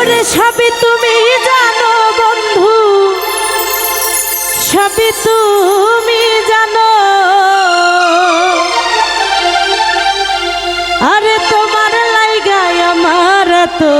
ওরে সবই তুমি জানো বন্ধু। সবই তুমি জানো। আরে তোমার লাইগায় আমার তো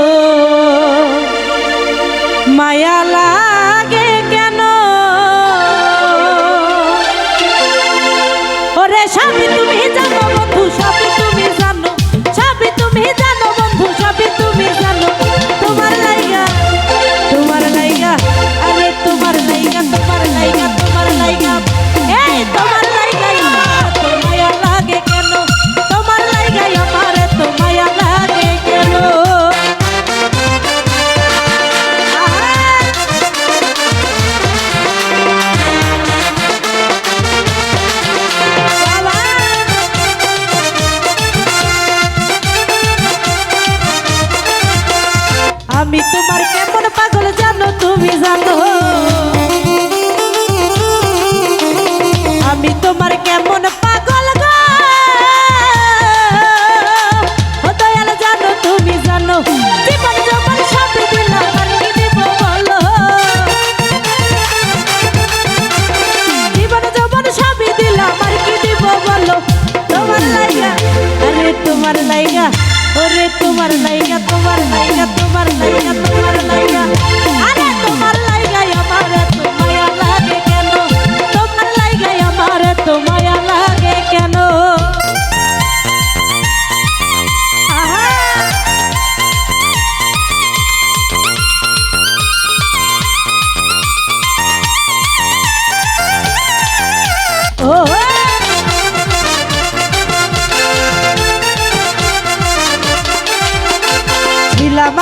আমি তোমার কেমন পাগল জানো তুমি জানো? আমি তোমার কেমন পাগল দয়াল জানো তুমি জানো, জীবন যখন সব দিলাম জীবন তোমার লাইগা, আরে তোমার লাইগা, ওরে তোমার লাইগা তোমার লাইগা তোমার লাইগা।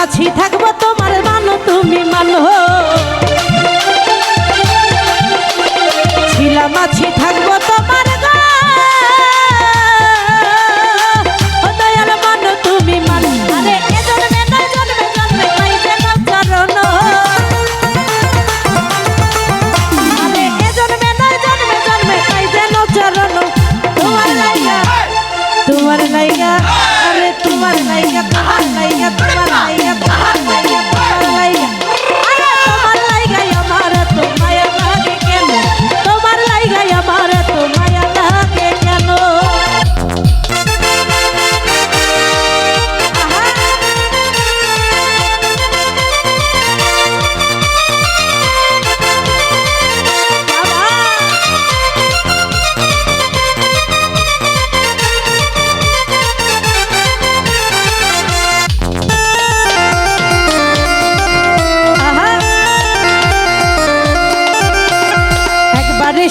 ছিলামাছি থাকব তোমার মানো তুমি মানো ছিলামাছি থাকব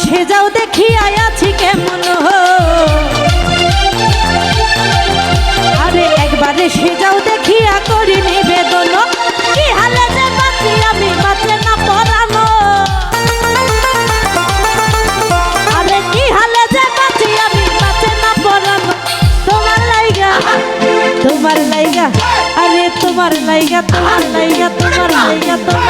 সে যাও দেখি আয়াছি কেমন। আরে একবারে সে যাও দেখিয়া করি নিবেদন। কি হালে আমি, বাঁচে না পরানো। তোমার লাইগা তোমার লাইগা, আরে তোমার লাইগা তোমার লাইগা তোমার লাইগা, তোমার